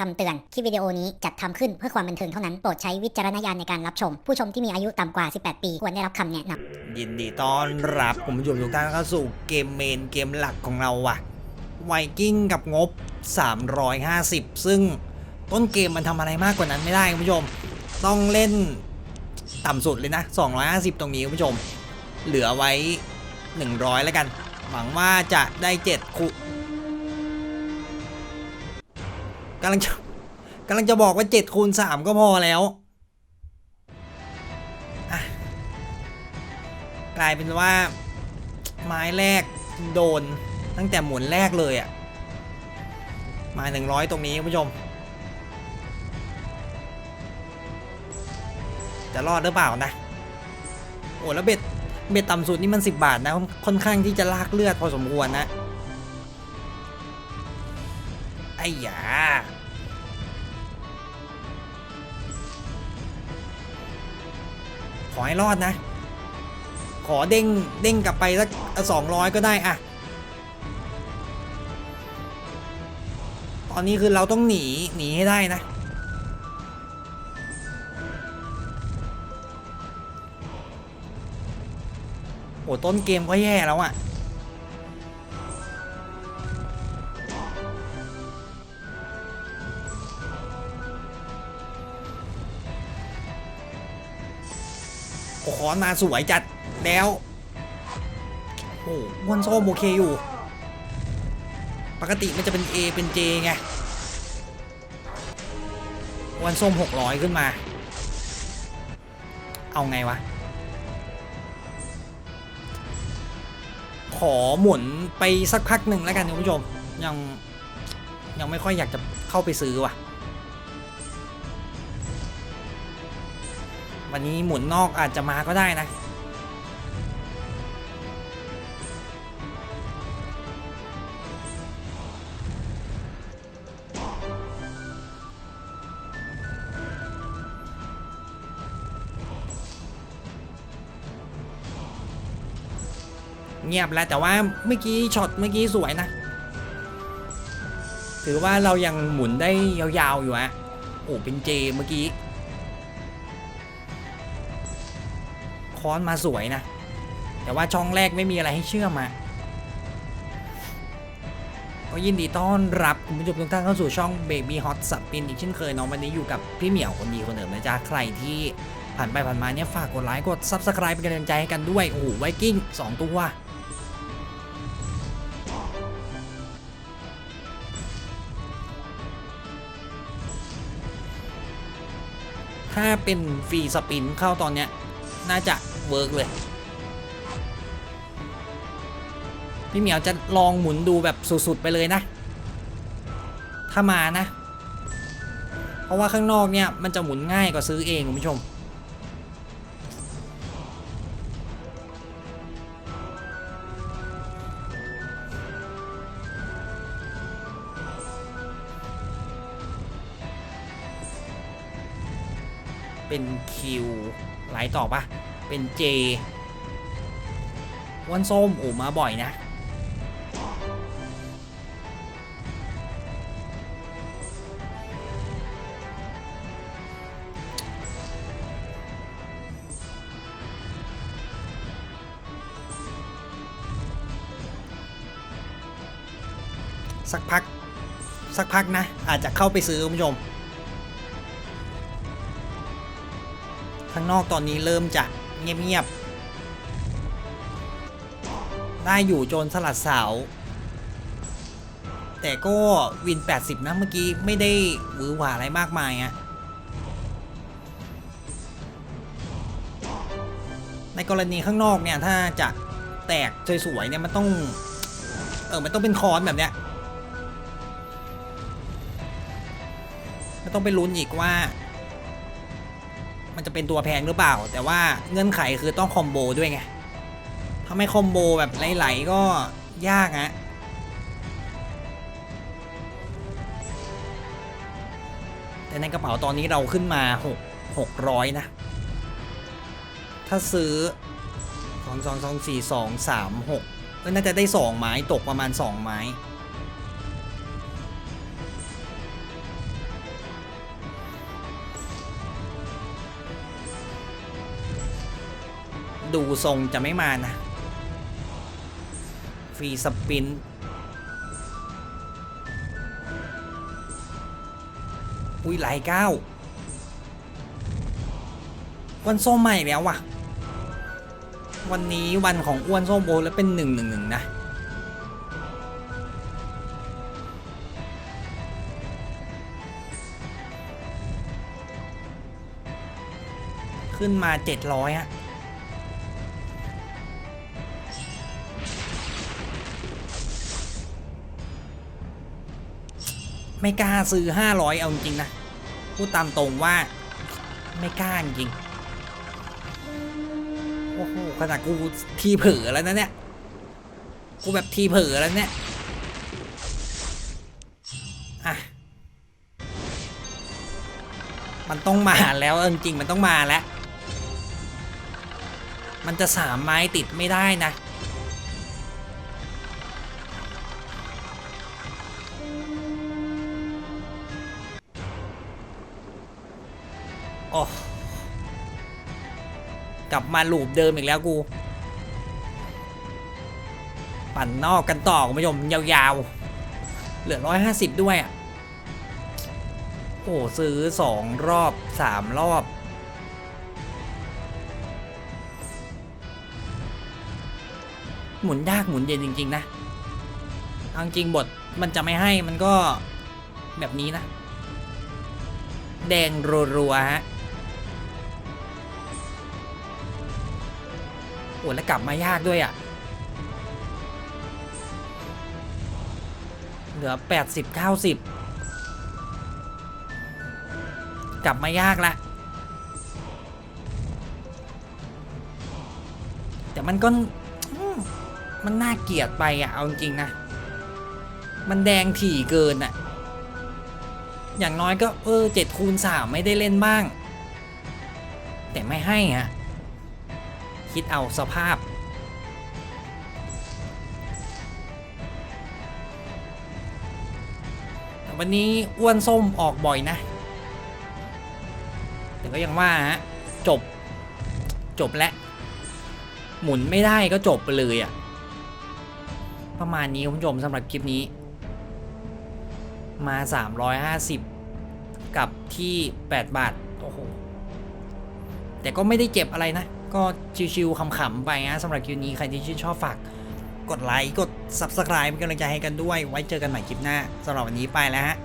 คำเตือน คลิปวิดีโอนี้จัดทำขึ้นเพื่อความบันเทิงเท่านั้น โปรดใช้วิจารณญาณในการรับชม ผู้ชมที่มีอายุต่ำกว่า 18 ปี ควรได้รับคำแนะนำยินดีต้อนรับคุณผู้ชมทุกท่านเข้าสู่เกมเมนเกมหลักของเราว่ะไวกิ้งกับงบ 350 ซึ่งต้นเกมมันทำอะไรมากกว่านั้นไม่ได้คุณผู้ชม ต้องเล่นต่ำสุดเลยนะ 250 ตรงนี้คุณผู้ชม เหลือไว้ 100 แล้วกัน หวังว่าจะได้7คุ กำลังจะกำลังจะบอกว่า7คูณ3ก็พอแล้ว กลายเป็นว่า ไม้แรกโดนตั้งแต่หมุนแรกเลยอะ่ะ มาหนึ่งร้อยตรงนี้คุณผู้ชม จะรอดหรือเปล่านะ โอ้แล้วเบ็ดเบ็ดต่ำสุดนี่มัน 10 บาทนะ ค่อนข้างที่จะลากเลือดพอสมควรนะ ไอ้ยาขอให้รอดนะ ขอเด้งเด้งกลับไปสักสองร้อยก็ได้อะตอนนี้คือเราต้องหนีหนีให้ได้นะ โอ้ต้นเกมก็แย่แล้วอะโขอนมาสวยจัดแล้ว โอ้วนโซ่โอเคอยู่ ปกติมันจะเป็น A เป็น J ไงวันส้ม600 ขึ้นมา เอาไงวะ ขอหมุนไปสักพักหนึ่งแล้วกันคุณผู้ชม ยัง ยังไม่ค่อยอยากจะเข้าไปซื้อว่ะ วันนี้หมุนนอกอาจจะมาก็ได้นะ เงียบแล้วแต่ว่าเมื่อกี้ช็อตเมื่อกี้สวยนะ ถือว่าเรายังหมุนได้ยาวๆอยู่อะโอ้เป็นเจเมื่อกี้ ค้อนมาสวยนะ แต่ว่าช่องแรกไม่มีอะไรให้เชื่อมอะก็ยินดีต้อนรับคุณผู้ชมทุกท่านเข้าสู่ช่อง Baby Hot สับปินอีกเช่นเคยน้องวันนี้อยู่กับพี่เหมียวคนดีคนเดิมนะจ๊ะใครที่ผ่านไปผ่านมาเนี่ยฝากกดไลค์กด Subscribe เป็นกำลังใจให้กันด้วย โอ้โหไวกิ้ง2ตัวถ้าเป็นฟรีสปินเข้าตอนเนี้ย น่าจะเวิร์กเลย พี่เหมียวจะลองหมุนดูแบบสุดๆไปเลยนะ ถ้ามานะ เพราะว่าข้างนอกเนี่ยมันจะหมุนง่ายกว่าซื้อเองคุณผู้ชม เป็นคิวไหลต่อปะเป็นเจวันส้มโอ้มาบ่อยนะ สักพัก สักพักนะ อาจจะเข้าไปซื้อคุณผู้ชม ข้างนอกตอนนี้เริ่มจะเงียบๆ ได้อยู่โจรสลัดเสาแต่ก็วิน 80 นะเมื่อกี้ไม่ได้หวือหวาอะไรมากมายอะในกรณีข้างนอกเนี่ยถ้าจะแตกสวยๆเนี่ยมันต้อง เออมันต้องเป็นคอนแบบเนี้ยมันต้องไปลุ้นอีกว่า มันจะเป็นตัวแพงหรือเปล่า แต่ว่าเงื่อนไขคือต้องคอมโบด้วยไงถ้าไม่คอมโบแบบไหลๆก็ยากฮะแต่ในกระเป๋าตอนนี้เราขึ้นมา6 600 นะ ถ้าซื้อ 2 2 2 4 2 3 6ก็น่าจะได้ 2 ไม้ตกประมาณ 2 ไม้ ดูทรงจะไม่มานะ ฟรีสปิน อุ้ยไหลเก้าวันส้มใหม่แล้วว่ะ วันนี้วันของอ้วนส้มโอแล้วเป็นหนึ่งหนึ่งหนึ่งนะขึ้นมาเจ็ดร้อยอะ ไม่กล้าซื้อห้าร้อยเอาจริงนะ พูดตามตรงว่าไม่กล้าจริง โอ้โหขนาดกูทีเผลอแล้วนะเนี่ย กูแบบทีเผลอแล้วเนี่ย อะ มันต้องมาแล้วจริงๆมันต้องมาแล้ว มันจะสามไม้ติดไม่ได้นะ โอ้กลับมาลูปเดิมอีกแล้วกู ปั่นนอกกันต่อคุณผู้ชมยาวๆ เหลือร้อยห้าสิบด้วยอะ โอ้ซื้อสองรอบสามรอบ หมุนยากหมุนเย็นจริง ๆ นะเอาจริงบทมันจะไม่ให้มันก็แบบนี้นะ แดงรัวๆฮะ โอ้แล้วกลับมายากด้วยอะ เหลือ 80 90 กลับมายากละ แต่มันก็มันน่าเกลียดไปอะ เอาจริงนะ มันแดงถี่เกินอะ อย่างน้อยก็เออเจ็ดคูณสามไม่ได้เล่นบ้าง แต่ไม่ให้ฮะ คิดเอาสภาพ วันนี้อ้วนส้มออกบ่อยนะ แต่ก็ยังว่าฮะจบ จบแล้ว หมุนไม่ได้ก็จบไปเลยอะ่ะประมาณนี้คุณผู้ชมสำหรับคลิปนี้ มา 350 กับที่ 8 บาท โอ้โห แต่ก็ไม่ได้เจ็บอะไรนะ ก็ชิวๆขำๆไปนะสำหรับคลิปนี้ใครที่ชื่นชอบฝากกดไลค์กด Subscribe เป็นกำลังใจให้กันด้วย ไว้เจอกันใหม่คลิปหน้าสำหรับวันนี้ไปแล้วฮะ